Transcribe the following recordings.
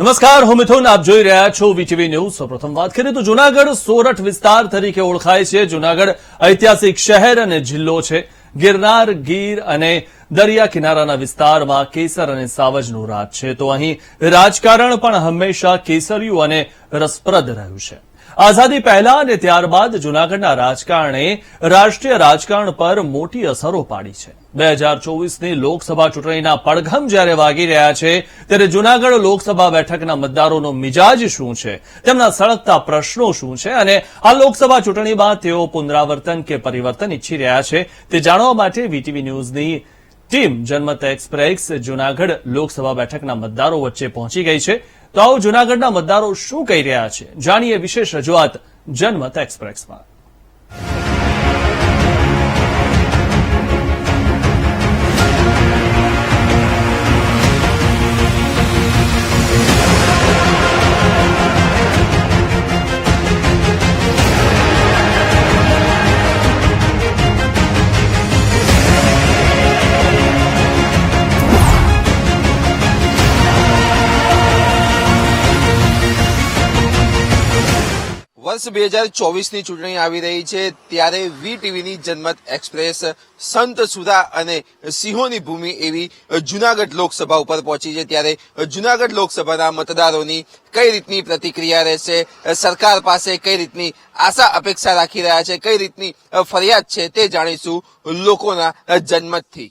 નમસ્કાર, હું મિથુન, આપ જોઈ રહ્યા છો વીટીવી ન્યૂઝ. સૌપ્રથમ વાત કરીએ તો જુનાગઢ સોરઠ વિસ્તાર તરીકે ઓળખાય છે. જુનાગઢ ઐતિહાસિક શહેર અને જિલ્લો છે. ગિરનાર, ગીર અને દરિયા કિનારાના વિસ્તારમાં કેસર અને સાવજનું રાજ છે. તો અહીં રાજકારણ પણ હંમેશા કેસર્યું અને રસપ્રદ રહ્યું છે. આઝાદી પહેલા અને ત્યારબાદ જૂનાગઢના રાજકારણે રાષ્ટ્રીય રાજકારણ પર મોટી અસરો પાડી છે. બે હજાર ચોવીસની લોકસભા ચૂંટણીના પડઘમ જ્યારે વાગી રહ્યા છે, ત્યારે જૂનાગઢ લોકસભા બેઠકના મતદારોનો મિજાજ શું છે? તેમના સળગતા પ્રશ્નો શું છે? અને આ લોકસભા ચૂંટણી બાદ તેઓ પુનરાવર્તન કે પરિવર્તન ઈચ્છી રહ્યા છે તે જાણવા માટે વીટીવી ન્યૂઝની ટીમ જનમત એક્સપ્રેસ જુનાગઢ લોકસભા બેઠકના મતદારો વચ્ચે પહોંચી ગઈ છે. તો આવો જુનાગઢના મતદારો શું કહી રહ્યા છે? જાણીએ વિશેષ રજૂઆત જનમત એક્સપ્રેસમાં. વર્ષ બે હજાર ચોવીસની ચૂંટણી આવી રહી છે, ત્યારે વી ટીવીની જનમત એક્સપ્રેસ, સંત સુધા અને સિંહોની ભૂમિ એવી જુનાગઢ લોકસભા ઉપર પહોંચી છે. ત્યારે જુનાગઢ લોકસભાના મતદારોની કઈ રીતની પ્રતિક્રિયા રહેશે? સરકાર પાસે કઈ રીતની આશા અપેક્ષા રાખી રહ્યા છે? કઈ રીતની ફરિયાદ છે તે જાણીશું લોકોના જનમતથી.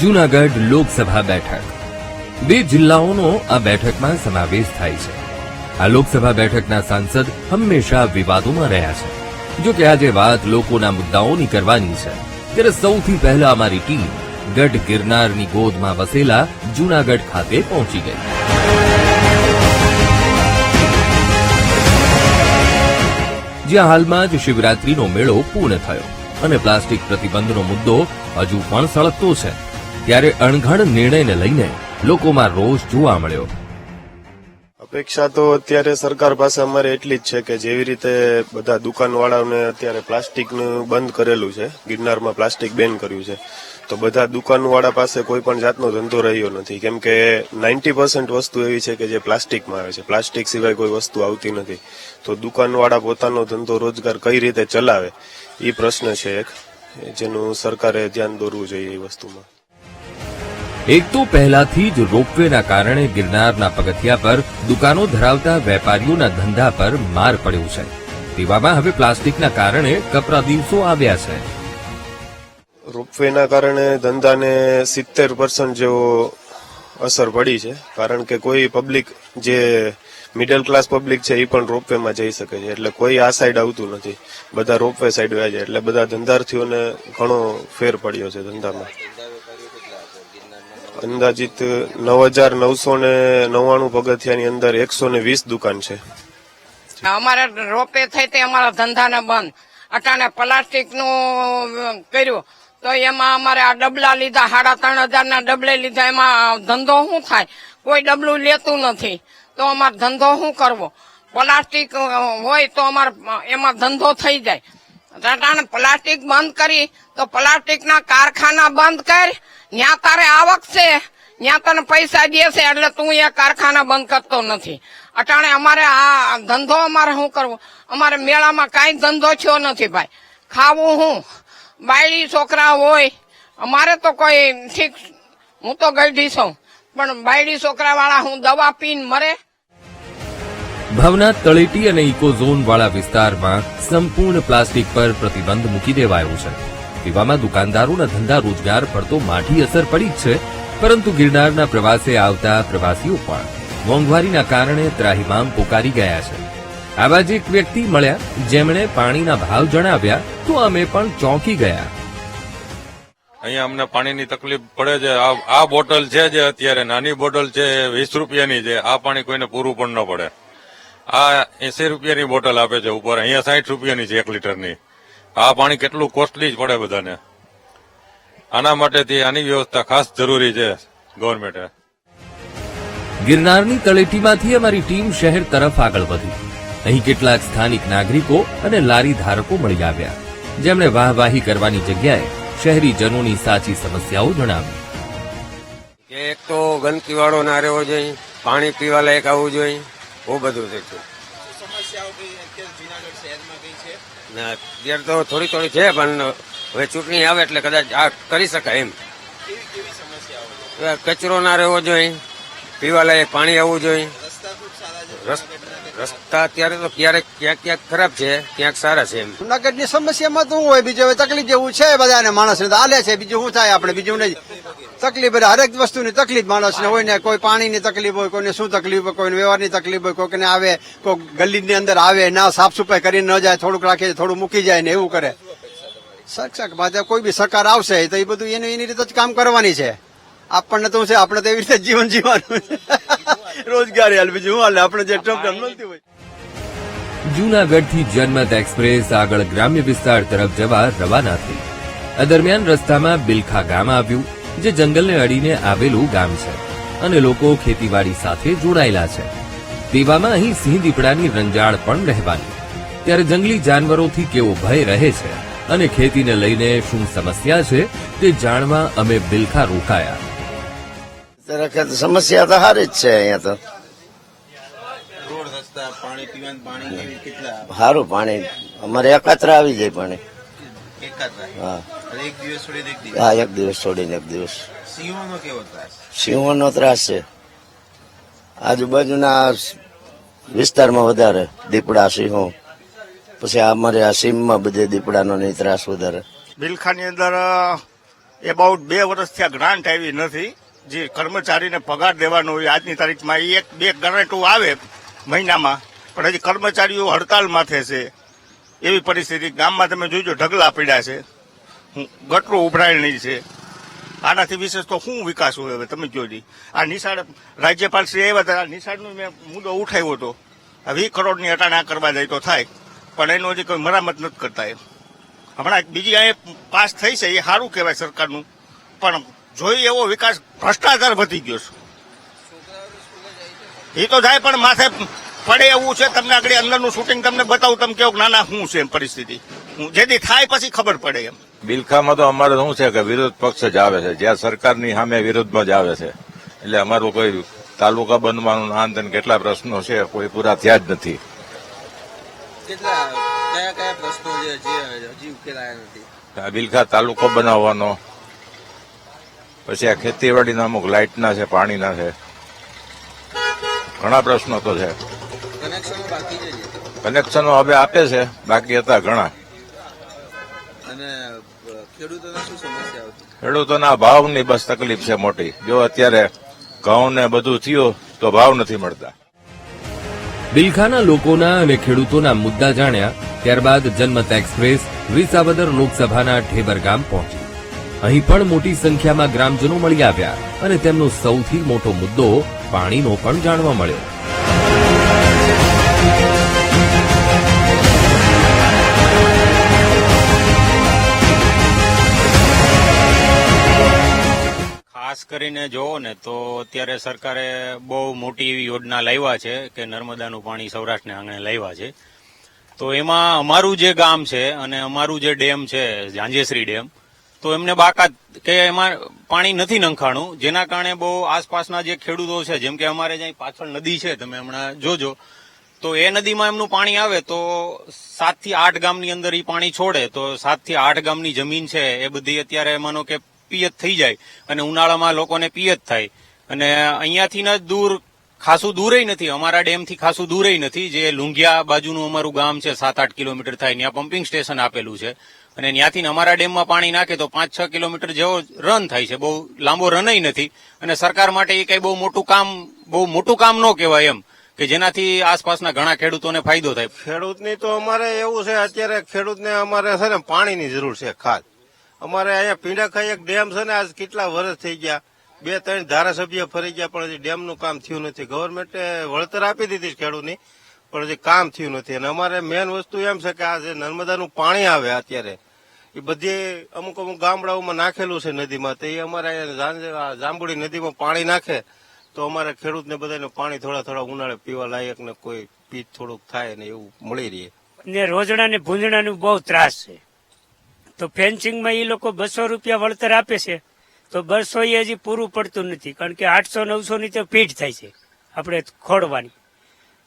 જુનાગઢ લોકસભા બેઠક. બે જિલ્લાઓનો આ બેઠકમાં સમાવેશ થાય છે. આ લોકસભા બેઠકના સાંસદ હંમેશા વિવાદોમાં રહ્યા છે. જો કે આજે વાત લોકોના મુદ્દાઓની કરવાની છે. ત્યારે સૌથી પહેલા અમારી ટીમ ગઢ ગિરનારની ગોદમાં વસેલા જૂનાગઢ ખાતે પહોંચી ગઈ. જ્યાં હાલમાં જ શિવરાત્રીનો મેળો પૂર્ણ થયો અને પ્લાસ્ટિક પ્રતિબંધનો મુદ્દો હજુ પણ સળગતો છે. ત્યારે અણઘડ નિર્ણયને લઈને લોકોમાં રોષ જોવા મળ્યો. અપેક્ષા તો અત્યારે સરકાર પાસે અમારે એટલી જ છે કે જેવી રીતે બધા દુકાનવાળાઓને અત્યારે પ્લાસ્ટિકનું બંધ કરેલું છે, ગિરનારમાં પ્લાસ્ટિક બેન કર્યું છે, તો બધા દુકાનવાળા પાસે કોઈ પણ જાતનો ધંધો રહ્યો નથી. કેમ કે નાઇન્ટી પર્સન્ટ વસ્તુ એવી છે કે જે પ્લાસ્ટિકમાં આવે છે. પ્લાસ્ટિક સિવાય કોઈ વસ્તુ આવતી નથી. તો દુકાનવાળા પોતાનો ધંધો રોજગાર કઈ રીતે ચલાવે? એ પ્રશ્ન છે એક. જેનું સરકારે ધ્યાન દોરવું જોઈએ એ વસ્તુમાં. એક તો પહેલાથી જ રોપવેના કારણે ગિરનારના પગથિયા પર દુકાનો ધરાવતા વેપારીઓના ધંધા પર માર પડ્યો છે. તેવામાં હવે પ્લાસ્ટિકના કારણે કપરા દિવસો આવ્યા છે. રોપવેના કારણે ધંધાને સિત્તેર પર્સન્ટ જેવો અસર પડી છે. કારણ કે કોઈ પબ્લિક જે મિડલ ક્લાસ પબ્લિક છે, એ પણ રોપવેમાં જઈ શકે છે. એટલે કોઈ આ સાઈડ આવતું નથી. બધા રોપવે સાઈડ વયા એટલે બધા ધંધાર્થીઓને ઘણો ફેર પડ્યો છે ધંધામાં. અંદાજિત નવ હજાર નવસો ને નવ્વાણું પગથિયાની અંદર એકસો ને વીસ દુકાન છે. અમારે રોપે થઈ તે અમારા ધંધાને બંધ. અટાણે પ્લાસ્ટિકનું કર્યું. તો એમાં અમારે આ ડબલા લીધા, સાડા ત્રણ હજાર ના ડબલે લીધા. એમાં ધંધો શું થાય? કોઈ ડબલું લેતું નથી. તો અમારે ધંધો શું કરવો? પ્લાસ્ટિક હોય તો અમારે, એમાં ધંધો થઈ જાય. અટાણે પ્લાસ્ટિક બંધ કરી, તો પ્લાસ્ટિક ના કારખાના બંધ કર ત્યાં તારે આવક છે. ત્યાં તને પૈસા દે છે એટલે તું એ કારખાના બંધ કરતો નથી. અટાણે અમારે આ ધંધો અમારે શું કરવો? અમારે મેળામાં કાંઈ ધંધો થયો નથી ભાઈ. ખાવું હું? બાયડી છોકરા હોય. અમારે તો કોઈ ઠીક હું તો ગઈઢી છું. પણ બાયડી છોકરા વાળા હું દવા પીને મરે? ભવનાથ તળેટી અને ઇકોઝોન વાળા વિસ્તારમાં સંપૂર્ણ પ્લાસ્ટિક પર પ્રતિબંધ મૂકી દેવાયો છે. તેવામાં દુકાનદારોના ધંધા રોજગાર પર તો માઠી અસર પડી જ છે, પરંતુ ગિરનારના પ્રવાસે આવતા પ્રવાસીઓ પણ મોંઘવારીના કારણે ત્રાહિમામ પોકારી ગયા છે. આવા જ એક વ્યક્તિ મળ્યા, જેમણે પાણીના ભાવ જણાવ્યા, તો અમે પણ ચોંકી ગયા. અહીંયા અમને પાણીની તકલીફ પડે છે. આ બોટલ છે જે અત્યારે, નાની બોટલ છે વીસ રૂપિયાની છે. આ પાણી કોઈને પૂરું પણ ન પડે. આ એસી રૂપિયાની બોટલ આપે છે ઉપર. અહીંયા સાઠ રૂપિયાની છે એક લીટરની. આ પાણી કેટલું કોસ્ટલી જ પડે બધાને. આના માટેથી આની વ્યવસ્થા ખાસ જરૂરી છે ગવર્મેન્ટે ગિરનારની તળેટીમાંથી અમારી ટીમ શહેર તરફ આગળ વધી. અહીં કેટલાક સ્થાનિક નાગરિકો અને લારી ધારકો મળી આવ્યા. જેમણે વાહવાહી કરવાની જગ્યાએ શહેરીજનોની સાચી સમસ્યાઓ જણાવી. કે એક તો ગંદકી વાળો ના રહેવો જોઈએ પાણી પીવા લાયક આવવું જોઈએ બહુ બધું છે સમસ્યાઓ કઈ અત્યારે જુનાગઢ શહેરમાં કઈ છે ને અત્યારે તો થોડી થોડી છે પણ હવે ચૂંટણી આવે એટલે કદાચ આ કરી શકાય એમ. કચરો ના રહેવો જોઈએ પીવા લાયક પાણી આવવું જોઈએ. રસ્તા અત્યારે તો ક્યારેક ક્યાંક ક્યાંક ખરાબ છે, ક્યાંક સારા છે એમ. જુનાગઢની સમસ્યામાં તો હોય, બીજું હવે તકલીફ જેવું છે બધાને, માણસને તો હાલે છે, બીજું શું થાય આપણે, બીજું નહીં. તકલીફ હરેક વસ્તુની તકલીફ માણસને હોય ને, કોઈ પાણીની તકલીફ હોય, કોઈને શું તકલીફ હોય, કોઈને વ્યવહારની તકલીફ હોય કોઈને આવે કોઈ ગલીની અંદર આવે, ના સાફ સફાઈ કરીને ન જાય, થોડુંક રાખે, થોડું મૂકી જાય ને એવું કરે. શિક્ષક પાછા કોઈ બી સરકાર આવશે, તો એ બધું એની એની રીતે જ કામ કરવાની છે. આપણને તો છે આપણે તો એવી રીતે જીવન જીવવાનું રોજગારી હાલ બીજું હાલે? આપણે જે ટર્મ મળતી હોય. જૂનાગઢથી જનમત એક્સપ્રેસ આગળ ગ્રામ્ય વિસ્તાર તરફ જવા રવાના થઈ. આ દરમિયાન રસ્તામાં બિલખા ગામ આવ્યું જે જંગલને અડીને આવેલું ગામ છે અને લોકો ખેતીવાડી સાથે જોડાયેલા છે. તેવામાં અહીં સિંહ દીપડાની રંજાડ પણ રહેવાની. ત્યારે જંગલી જાનવરોથી કેવો ભય રહે છે અને ખેતીને લઈને શું સમસ્યા છે તે જાણવા અમે બિલખા રોકાયા. સમસ્યા તો સારી જ છે અહીંયા તો. રોડ રસ્તા પાણી પીવાનું પાણી કેટલા સારું પાણી. અમારે એકત્ર આવી જાય પાણી. હા. એક દિવસ છોડીને એક દિવસ? હા એક દિવસ છોડીને એક દિવસ. સિંહોનો કેવો ત્રાસ? સિંહોનો ત્રાસ છે. આજુબાજુના વિસ્તારમાં વધારે દીપડા સિંહો. પછી અમારે આ સીમમાં બધે દીપડાનો નહીં ત્રાસ વધારે. બિલખાની અંદર એબાઉટ બે વર્ષથી આ ગ્રાન્ટ આવી નથી. જે કર્મચારીને પગાર દેવાનો હોય આજની તારીખમાં એ એક બે ગ્રાન્ટો આવે મહિનામાં. પણ હજી કર્મચારીઓ હડતાલ માથે છે. એવી પરિસ્થિતિ. ગામમાં તમે જોઈજો ઢગલા પડ્યા છે. હું- ઉભરાય નહીં છે. આનાથી વિશેષ તો શું વિકાસ હોય હવે તમે જોઈ આ નિશાળ રાજ્યપાલ શ્રી આવ્યા હતા. નિશાળનો મેં મુદ્દો ઉઠાવ્યો હતો. વીસ કરોડની અટાણા કરવા જાય તો થાય. પણ એનો હજી કોઈ મરામત નથી કરતા એમ. હમણાં બીજી અહીં પાસ થઈ છે, એ સારું કહેવાય સરકારનું. પણ જોઈએ એવો વિકાસ ભ્રષ્ટાચાર વધી ગયો છે. એ તો જાય પણ માથે પડે એવું છે તમને આગળ અંદરનું શૂટિંગ તમને બતાવું તમે કેવું નાના શું છે એમ પરિસ્થિતિ. હું જેથી થાય પછી ખબર પડે એમ. બિલખામાં તો અમારે શું છે કે વિરોધ પક્ષ જ આવે છે. જ્યાં સરકારની સામે વિરોધમાં જ આવે છે. એટલે અમારું કોઈ તાલુકા બનવાનું આંદન કેટલા પ્રશ્નો છે કોઈ પૂરા થયા જ નથી. કેટલા કયા કયા પ્રશ્નો છે જે હજી ઉકેલાયા નથી? બિલખા તાલુકો બનાવવાનો પછી આ ખેતીવાડીના અમુક લાઇટના છે પાણીના છે. ઘણા પ્રશ્નો તો છે. કનેક્શનો બાકી છે જે. કનેક્શનો હવે આપે છે બાકી હતા ઘણા. અને અ, ખેડૂતોને શું સમસ્યા આવતી? ખેડૂતોના ભાવની બસ તકલીફ છે મોટી. જો અત્યારે ઘઉં ને બધું થયું તો ભાવ નથી મળતા. બિલખાના લોકોના અને ખેડૂતોના મુદ્દા જાણ્યા ત્યારબાદ જનમત એક્સપ્રેસ વિસાવદર લોકસભાના ઠેબર ગામ પહોંચી. અહીં પણ મોટી સંખ્યામાં ગ્રામજનો મળી આવ્યા અને તેમનો સૌથી મોટો મુદ્દો પાણીનો પણ જાણવા મળ્યો. ખાસ કરીને જોવો ને તો અત્યારે સરકારે બહુ મોટી એવી યોજના લાવ્યા છે કે નર્મદાનું પાણી સૌરાષ્ટ્રને આંગણે લાવ્યા છે. તો એમાં અમારું જે ગામ છે અને અમારું જે ડેમ છે ઝાંઝેશ્રી ડેમ તો એમને બાકાત કે એમાં પાણી નથી નંખાણું. જેના કારણે બહુ આસપાસના જે ખેડૂતો છે, જેમ કે અમારે જ્યાં પાછળ નદી છે, તમે હમણાં જોજો, તો એ નદીમાં એમનું પાણી આવે તો સાતથી આઠ ગામની અંદર એ પાણી છોડે. તો સાતથી આઠ ગામની જમીન છે, એ બધી અત્યારે માનો કે પિયત થઈ જાય અને ઉનાળામાં લોકોને પિયત થાય. અને અહીંયાથી ન દૂર ખાસું દૂરેય નથી. અમારા ડેમથી ખાસું દૂરય નથી. જે લુંગિયા બાજુનું અમારું ગામ છે સાત આઠ કિલોમીટર થાય, ત્યાં પમ્પિંગ સ્ટેશન આપેલું છે. અને ત્યાંથી અમારા ડેમમાં પાણી નાખે તો પાંચ છ કિલોમીટર જેવો રન થાય છે. બહુ લાંબો રનય નથી. અને સરકાર માટે એ કઈ બહુ મોટું કામ, બહુ મોટું કામ ન કહેવાય એમ, કે જેનાથી આસપાસના ઘણા ખેડૂતોને ફાયદો થાય. ખેડૂતની તો અમારે એવું છે, અત્યારે ખેડૂતને અમારે છે ને પાણીની જરૂર છે ખાસ. અમારે અહીંયા પીંડાખાઈ એક ડેમ છે ને, આજ કેટલા વર્ષ થઈ ગયા. બે ત્રણ ધારાસભ્ય ફરી ગયા, પણ હજી ડેમનું કામ થયું નથી. ગવર્મેન્ટે વળતર આપી દીધી ખેડૂતની, પણ હજી કામ થયું નથી. અને અમારે મેન વસ્તુ એમ છે કે આ જે નર્મદાનું પાણી આવે અત્યારે, એ બધી અમુક અમુક ગામડાઓમાં નાખેલું છે નદીમાં. તો એ અમારે જાંબુડી નદીમાં પાણી નાખે, તો અમારે ખેડૂતને બધાને પાણી થોડા થોડા ઉનાળે પીવા લાયક ને કોઈ પીત થોડુંક થાય ને એવું મળી રહે. ને રોજડા ને ભૂંજણાનું બહુ ત્રાસ છે. તો ફેન્સિંગમાં એ લોકો બસો રૂપિયા વળતર આપે છે. તો બસો એ હજી પૂરું પડતું નથી કારણ કે આઠસો નવસો ની તો પીઠ થાય છે આપણે ખોડવાની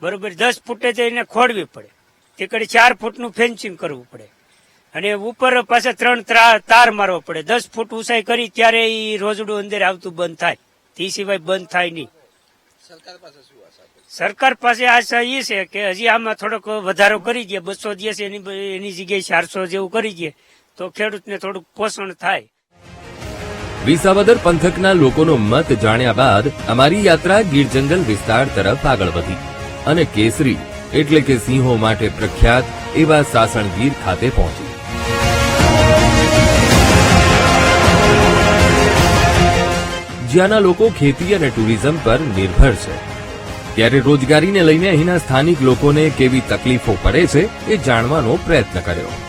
બરોબર દસ ફૂટે જઈને ખોડવી પડે. તે કડી ચાર ફૂટનું ફેન્સિંગ કરવું પડે. અને ઉપર પાછા ત્રણ ત્રા- તાર મારવો પડે. દસ ફૂટ ઊંચાઈ કરી ત્યારે એ રોજડું અંદર આવતું બંધ થાય. તે સિવાય બંધ થાય નહીં. સરકાર પાસે આશા એ છે કે હજી આમાં થોડોક વધારો કરી દે. બસો દિવસ એની એની જગ્યાએ ચારસો જેવું કરી દે. તો ખેડૂતને થોડુંક પોષણ થાય. વિસાવદર પંથકના લોકોનો મત જાણ્યા બાદ અમારી યાત્રા ગીર જંગલ વિસ્તાર તરફ આગળ વધી અને કેસરી એટલે કે સિંહો માટે પ્રખ્યાત એવા સાસણગીર ખાતે પહોંચી. જ્યાંના લોકો ખેતી અને ટુરિઝમ પર નિર્ભર છે. ત્યારે રોજગારીને લઈને અહીંના સ્થાનિક લોકોને કેવી તકલીફો પડે છે એ જાણવાનો પ્રયત્ન કર્યો.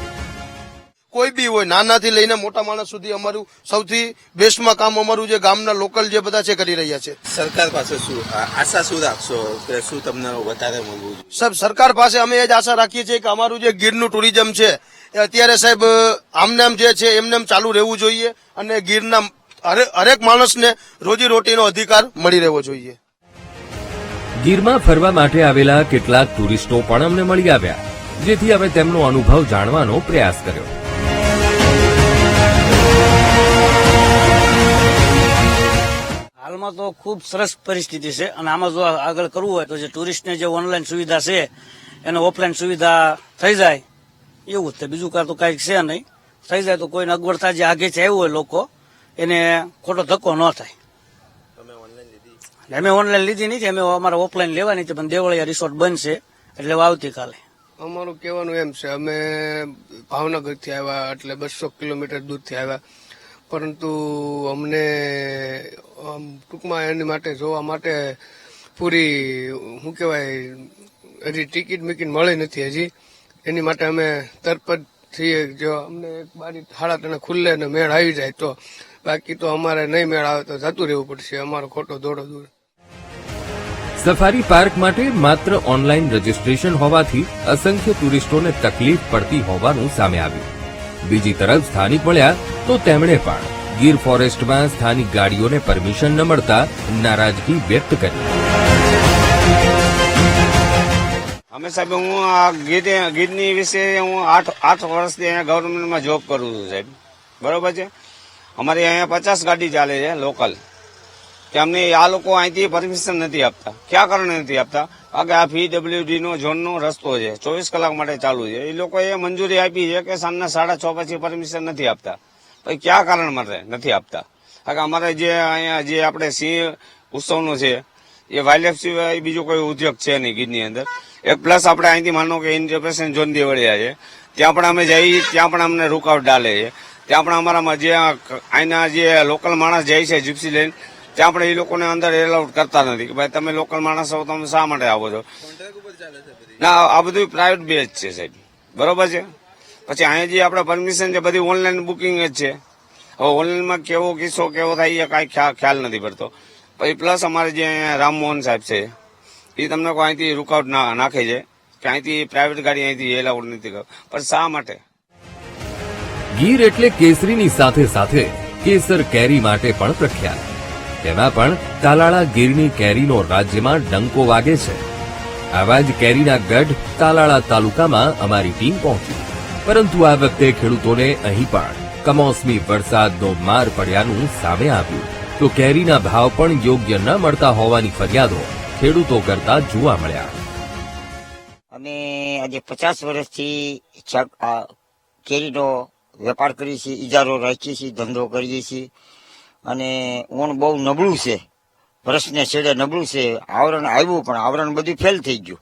કોઈ બી હોય નાનાથી લઈને મોટા માણસ સુધી અમારું સૌથી બેસ્ટમાં કામ અમારું જે ગામના લોકલ જે બધા છે કરી રહ્યા છે. સરકાર પાસે શું આશા શું રાખશો? કે શું તમને વધારે મળવું સાહેબ સરકાર પાસે અમે એ જ આશા રાખીએ છીએ કે અમારું જે ગીરનું ટુરિઝમ છે એ અત્યારે સાહેબ આમને આમ જે છે એમને ચાલુ રહેવું જોઈએ અને ગીરના હરે- હરેક માણસને રોજી રોટીનો અધિકાર મળી રહેવો જોઈએ. ગીરમાં ફરવા માટે આવેલા કેટલાક ટુરિસ્ટો પણ અમને મળી આવ્યા જેથી અમે તેમનો અનુભવ જાણવાનો પ્રયાસ કર્યો. હાલમાં તો ખૂબ સરસ પરિસ્થિતિ છે અને આમાં જો આગળ કરવું હોય તો જે ટુરિસ્ટને જે ઓનલાઈન સુવિધા છે એને ઓફલાઈન સુવિધા થઈ જાય એવું જ છે બીજું કાંઈ તો કાંઈક છે નહીં. થઈ જાય તો કોઈને અગવડતા જે આગેથી આવ્યું હોય લોકો એને ખોટો ધક્કો ન થાય. અમે ઓનલાઈન લીધી નથી અમે અમારે ઓફલાઈન લેવાની છે પણ દેવળિયા રિસોર્ટ બનશે એટલે હવે આવતીકાલે. અમારું કહેવાનું એમ છે અમે ભાવનગરથી આવ્યા એટલે બસો કિલોમીટર દૂરથી આવ્યા. પરંતુ અમને ટૂંકમાં એની માટે, જોવા માટે પૂરી શું કહેવાય, હજી ટિકિટ મિકિટ મળી નથી હજી. એની માટે અમે તરપત થઈએ જો અમને એક બારી સાડા ત્રણે ખુલ્લે ને મેળ આવી જાય તો. બાકી તો અમારે નહીં મેળ આવે તો જતું રહેવું પડશે, અમારો ખોટો દોડો દૂર સફારી પાર્ક માટે માત્ર ઓનલાઈન રજીસ્ટ્રેશન હોવાથી અસંખ્ય ટુરિસ્ટોને તકલીફ પડતી હોવાનું સામે આવ્યું. બીજી તરફ સ્થાનિક મળ્યા તો તેમણે પણ ગીર ફોરેસ્ટમાં સ્થાનિક ગાડીઓને પરમિશન ન મળતા નારાજગી વ્યક્ત કરી. અમે સાહેબ, હું આ ગીર, ગીરની વિશે હું આઠ આઠ વર્ષથી અહીંયા ગવર્મેન્ટમાં જોબ કરું છું સાહેબ. બરોબર છે? અમારી અહીંયા પચાસ ગાડી ચાલે છે લોકલ કે અમને આ લોકો અહીંથી પરમિશન નથી આપતા. ક્યાં કારણે નથી આપતા? કારણ કે આ પીડબ્લ્યુડી નો ઝોનનો રસ્તો છે. ચોવીસ કલાક માટે ચાલુ છે. એ લોકોએ મંજૂરી આપી છે કે સાંજના સાડા છ પછી પરમિશન નથી આપતા. પછી કયા કારણ માટે નથી આપતા? કારણ કે અમારે જે અહીંયા જે આપણે સિંહ ઉત્સવનો છે, એ વાઇલ્ડ સિવાય બીજો કોઈ ઉદ્યોગ છે નહીં ગીરની અંદર. એક પ્લસ આપણે અહીંથી માનો કે ઇન્ટરપ્રેશન ઝોન દેવળિયા છે. ત્યાં પણ અમે જઈએ ત્યાં પણ અમને રૂકાવટ ડાલે છે. ત્યાં પણ અમારા જે અહીંના જે લોકલ માણસ જાય છે જીપ્સી લઈને ત્યાં પણ એ લોકોને અંદર એલાઉડ કરતા નથી કે ભાઈ તમે લોકલ માણસ હો તમે શા માટે આવો છો? ના આ બધું પ્રાઇવેટ બેચ છે સાહેબ. બરોબર છે? પછી અહીંયા જે આપણે પરમિશન છે બધી ઓનલાઈન બુકિંગ જ છે. હવે ઓનલાઈનમાં કેવો કિસ્સો કેવો થાય એ કાંઈ ખ્યા- ખ્યાલ નથી પડતો. પછી પ્લસ અમારે જે અહીંયા રામમોહન સાહેબ છે એ તમને કોઈ અહીંથી રૂકઆઉટ ના નાખે છે કે અહીંથી પ્રાઇવેટ ગાડી અહીંથી એલાઉડ નથી કર. પણ શા માટે? ગીર એટલે કેસરીની સાથે સાથે કેસર કેરી માટે પણ પ્રખ્યાત. તેમાં પણ તાલાળા ગીરની કેરીનો રાજ્યમાં ડંકો વાગે છે. આવા જ કેરીના ગઢ તાલાળા તાલુકામાં અમારી ટીમ પહોંચી. પરંતુ આ વખતે ખેડૂતોને અહીં પણ કમોસમી વરસાદનો માર પડ્યાનું સામે આવ્યું. તો કેરીના ભાવ પણ યોગ્ય ન મળતા હોવાની ફરિયાદો ખેડૂતો કરતા જોવા મળ્યા. અમે આજે પચાસ વર્ષથી કેરીનો વેપાર કરીએ છીએ ઇજારો રાખીએ છીએ, ધંધો કરીએ છીએ. અને ઊણ બહુ નબળું છે. વરસને છેડે નબળું છે. આવરણ આવ્યું પણ આવરણ બધું ફેલ થઈ ગયું.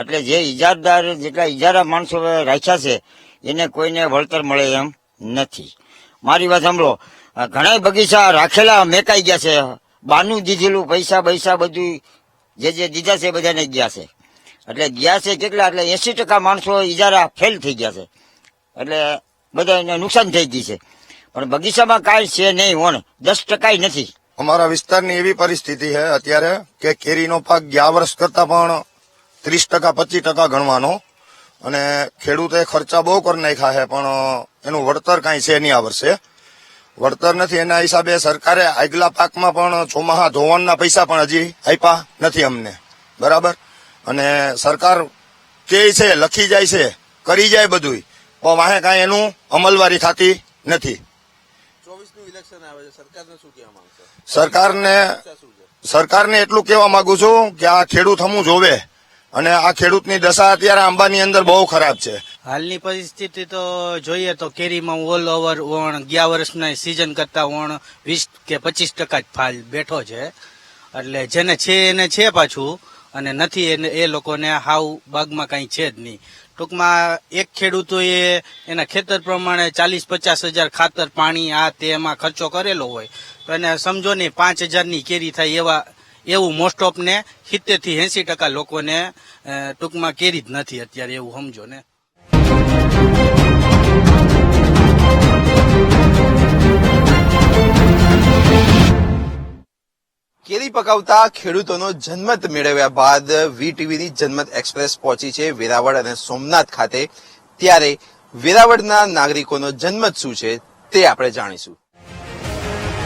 એટલે જે ઇજારદાર જેટલા ઇજારા માણસો રાખ્યા છે, એને કોઈને વળતર મળે એમ નથી. મારી વાત સાંભળો ઘણા બગીચા રાખેલા મેકાઈ ગયા છે. બાનું દીધેલું, પૈસા પૈસા બધું જે જે દીધા છે બધાને ગયા છે. એટલે ગયા છે કેટલા? એટલે એસી ટકા માણસો ઇજારા ફેલ થઈ ગયા છે. એટલે બધાને નુકસાન થઈ ગયું છે. પણ બગીચામાં કાંઈ છે નહીં હોણ દસ ટકા નથી. અમારા વિસ્તારની એવી પરિસ્થિતિ છે અત્યારે કે કેરીનો પાક ગયા વર્ષ કરતા પણ ત્રીસ ટકા, પચીસ ટકા ગણવાનો. અને ખેડૂતે ખર્ચા બહુ કરી નાખ્યા છે, પણ એનું વળતર કાંઈ છે નહીં આ વર્ષે. વળતર નથી. એના હિસાબે સરકારે આગલા પાકમાં પણ ચોમાહા ધોવાણના પૈસા પણ હજી આપ્યા નથી અમને. બરાબર? અને સરકાર કે છે, લખી જાય છે, કરી જાય બધુંય. પણ વાહે કાંઈ એનું અમલવારી થતી નથી. ઇલેક્શન આવે છે સરકારને શું કહેવા માંગશો? સરકારને સરકારને એટલું કહેવા માંગુ છું કે આ ખેડૂત હમું જોવે અને આ ખેડૂતની દશા અત્યારે આંબાની અંદર બહુ ખરાબ છે. હાલની પરિસ્થિતિ તો જોઈએ તો કેરીમાં ઓલ ઓવર ઓણ ગયા વર્ષના સિઝન કરતા ઓણ વીસ કે પચીસ ટકા જ ફાલ બેઠો છે. એટલે જેને છે એને છે પાછું અને નથી એને એ લોકોને હાવ બાગમાં કાંઈ છે જ નહીં. ટૂંકમાં એક ખેડૂતોએ એના ખેતર પ્રમાણે ચાલીસ પચાસ હજાર ખાતર પાણી આ તે એમાં ખર્ચો કરેલો હોય. તો એને સમજો ને પાંચ હજારની કેરી થાય એવા, એવું મોસ્ટ ઓફ ને સિત્તેરથી એસી ટકા લોકોને ટૂંકમાં કેરી જ નથી અત્યારે એવું સમજો ને. કેરી પકાવતા ખેડૂતોનો જન્મત મેળવ્યા બાદ વીટીવીની જન્મત એક્સપ્રેસ પહોંચી છે વેરાવળ અને સોમનાથ ખાતે. ત્યારે વેરાવળના નાગરિકોનો જન્મત શું છે તે આપણે જાણીશું.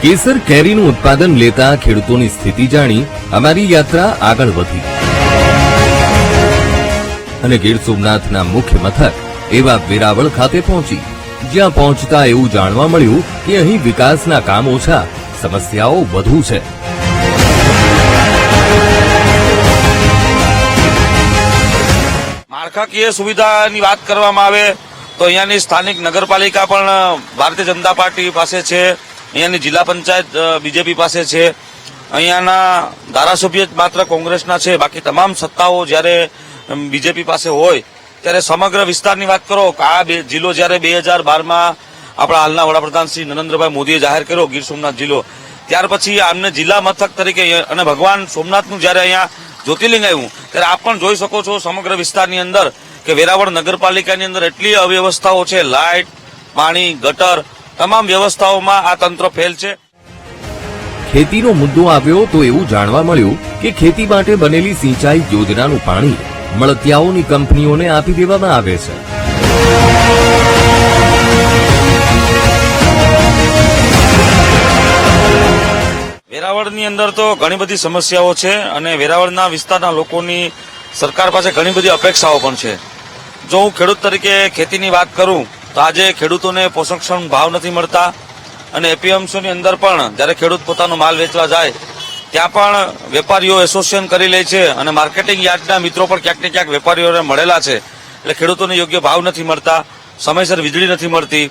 કેસર કેરીનું ઉત્પાદન લેતા ખેડૂતોની સ્થિતિ જાણી અમારી યાત્રા આગળ વધી. અને ગીર સોમનાથના મુખ્ય મથક એવા વેરાવળ ખાતે પહોંચી. જ્યાં પહોંચતા એવું જાણવા મળ્યું કે અહીં વિકાસના કામ ઓછા, સમસ્યાઓ વધુ છે. માળખાકીય સુવિધાની વાત કરવામાં આવે તો અહીંયાની સ્થાનિક નગરપાલિકા પણ ભારતીય જનતા પાર્ટી પાસે છે, અહીંયાની જિલ્લા પંચાયત બીજેપી પાસે છે, અહીંયાના ધારાસભ્ય જ માત્ર કોંગ્રેસના છે, બાકી તમામ સત્તાઓ જ્યારે બીજેપી પાસે હોય, ત્યારે સમગ્ર વિસ્તારની વાત કરો, કે આ બે- જિલ્લો જ્યારે બે હજાર બારમાં આપણા હાલના વડાપ્રધાન શ્રી નરેન્દ્રભાઈ મોદીએ જાહેર કર્યો, ગીર સોમનાથ જિલ્લો, ત્યાર પછી આમને જિલ્લા મથક તરીકે અને ભગવાન સોમનાથનું જ્યારે અહીંયા જ્યોતિર્લિંગ આવ્યું. ત્યારે આપ પણ જોઈ શકો છો સમગ્ર વિસ્તારની અંદર કે વેરાવળ નગરપાલિકાની અંદર એટલી અવ્યવસ્થાઓ છે. લાઇટ, પાણી, ગટર, તમામ વ્યવસ્થાઓમાં આ તંત્ર ફેલ છે. ખેતીનો મુદ્દો આવ્યો તો એવું જાણવા મળ્યું કે ખેતી માટે બનેલી સિંચાઈ યોજનાનું પાણી મળતિયાઓની કંપનીઓને આપી દેવામાં આવે છે. વેરાવળની અંદર તો ઘણી બધી સમસ્યાઓ છે અને વેરાવળના વિસ્તારના લોકોની સરકાર પાસે ઘણી બધી અપેક્ષાઓ પણ છે. જો હું ખેડૂત તરીકે ખેતીની વાત કરું, તો આજે ખેડૂતોને પોષણક્ષમ ભાવ નથી મળતા અને એપીએમસીની અંદર પણ જ્યારે ખેડૂત પોતાનો માલ વેચવા જાય, ત્યાં પણ વેપારીઓ એસોસિએશન કરી લે છે અને માર્કેટિંગ યાર્ડના મિત્રો પણ ક્યાંક ને ક્યાંક વેપારીઓને મળેલા છે. એટલે ખેડૂતોને યોગ્ય ભાવ નથી મળતા, સમયસર વીજળી નથી મળતી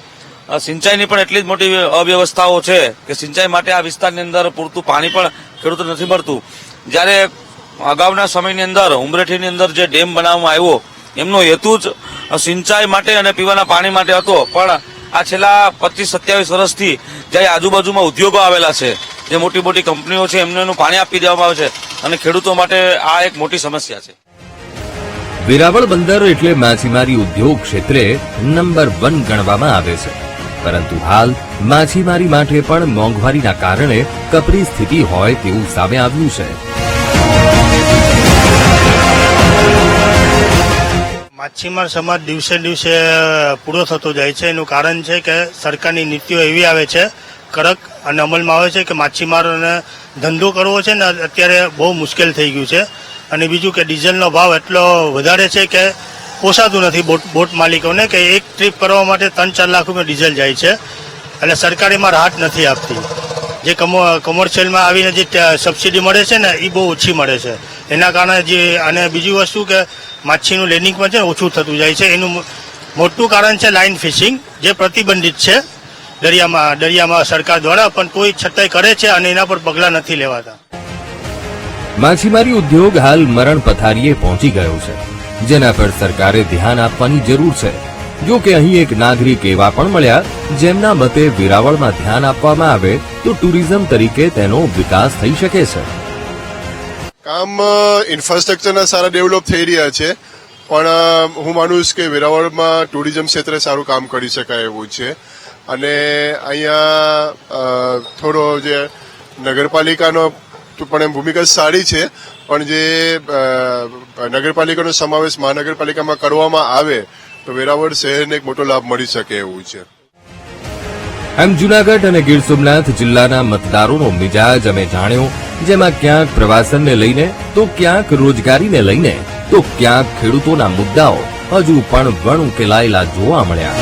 સિંચાઈની પણ એટલી જ મોટી અવ્યવસ્થાઓ છે કે સિંચાઈ માટે આ વિસ્તારની અંદર પૂરતું પાણી પણ ખેડૂતો નથી મળતું. જ્યારે અગાઉના સમયની અંદર, ઉમરેઠીની અંદર જે ડેમ બનાવવામાં આવ્યો, એમનો હેતુ જ સિંચાઈ માટે અને પીવાના પાણી માટે હતો. પણ આ છેલ્લા પચીસ, સત્યાવીસ વર્ષથી જ્યારે આજુબાજુમાં ઉદ્યોગો આવેલા છે, જે મોટી મોટી કંપનીઓ છે, એમને એનું પાણી આપી દેવામાં આવે છે અને ખેડૂતો માટે આ એક મોટી સમસ્યા છે. વેરાવળ બંદર એટલે માછીમારી ઉદ્યોગ ક્ષેત્રે નંબર વન ગણવામાં આવે છે. પરંતુ હાલ માછીમારી માટે પણ મોંઘવારીના કારણે કપરી સ્થિતિ હોય તેવું સામે આવ્યું છે. માછીમાર સમાજ દિવસે દિવસે પૂરો થતો જાય છે. એનું કારણ છે કે સરકારની નીતિઓ એવી આવે છે, કડક અને અમલમાં આવે છે કે માછીમારોને ધંધો કરવો છે ને અત્યારે બહુ મુશ્કેલ થઈ ગયું છે. અને બીજું કે ડીઝલનો ભાવ એટલો વધારે છે કે પોસાતું નથી બોટ બોટ માલિકોને કે એક ટ્રીપ કરવા માટે ત્રણ ચાર લાખ રૂપિયા ડીઝલ જાય છે એટલે સરકાર એમાં રાહત નથી આપતી. જે કમો કોમર્શિયલમાં આવીને જે સબસિડી મળે છે ને એ બહુ ઓછી મળે છે. એના કારણે જે, અને બીજી વસ્તુ કે માછીનું લેન્ડિંગ પણ છે ઓછું થતું જાય છે. એનું મોટું કારણ છે લાઇન ફિશિંગ જે પ્રતિબંધિત છે. દરિયામાં દરિયામાં સરકાર દ્વારા, પણ કોઈ છતાંય કરે છે અને એના પર પગલાં નથી લેવાતા. માછીમારી ઉદ્યોગ હાલ મરણ પથારીએ પહોંચી ગયો છે. જેના પર સરકારે ધ્યાન આપવાની જરૂર છે. જો કે અહીં એક નાગરિક એવા પણ મળ્યા, જેમના મતે વેરાવળમાં ધ્યાન આપવામાં આવે, તો ટુરિઝમ તરીકે તેનો વિકાસ થઈ શકે છે. કામ ઇન્ફ્રાસ્ટ્રક્ચરના સારા ડેવલપ થઈ રહ્યા છે, પણ હું માનું છું કે વેરાવળમાં ટુરિઝમ ક્ષેત્રે સારું કામ કરી શકાય એવું છે. અને અહીંયા થોડો જે નગરપાલિકાનો પણ એમ ભૂમિકા સારી છે. પણ જે નગરપાલિકાનો સમાવેશ મહાનગરપાલિકામાં કરવામાં આવે, તો વેરાવળ શહેરને એક મોટો લાભ મળી શકે એવું છે. આમ જૂનાગઢ અને ગીર સોમનાથ જિલ્લાના મતદારોનો મિજાજ અમે જાણ્યો, જેમાં ક્યાંક પ્રવાસનને લઈને, તો ક્યાંક રોજગારીને લઈને, તો ક્યાંક ખેડૂતોના મુદ્દાઓ હજુ પણ વણ ઉકેલાયેલા જોવા મળ્યા.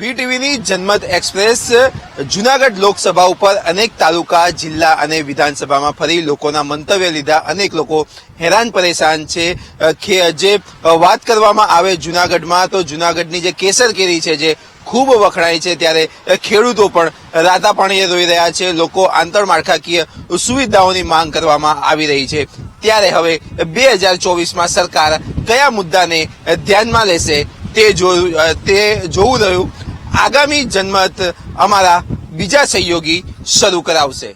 વીટીવીની જનમત એક્સપ્રેસ જુનાગઢ લોકસભા ઉપર અનેક તાલુકા, જિલ્લા અને વિધાનસભામાં ફરી લોકોના મંતવ્ય લીધા. અનેક લોકો હેરાન પરેશાન છે. જે વાત કરવામાં આવે જુનાગઢમાં, તો જુનાગઢની જે કેસર કેરી છે, જે ખૂબ વખણાય છે, ત્યારે ખેડૂતો પણ રાતા પાણીએ રોઈ રહ્યા છે. લોકો આંતરમાળખાકીય સુવિધાઓની માંગ કરવામાં આવી રહી છે. ત્યારે હવે બે હજાર ચોવીસમાં સરકાર કયા મુદ્દાને ધ્યાનમાં લેશે તે જોયું તે જોવું રહ્યું. આગામી જનમત અમારા બીજા સહયોગી શરૂ કરાવશે.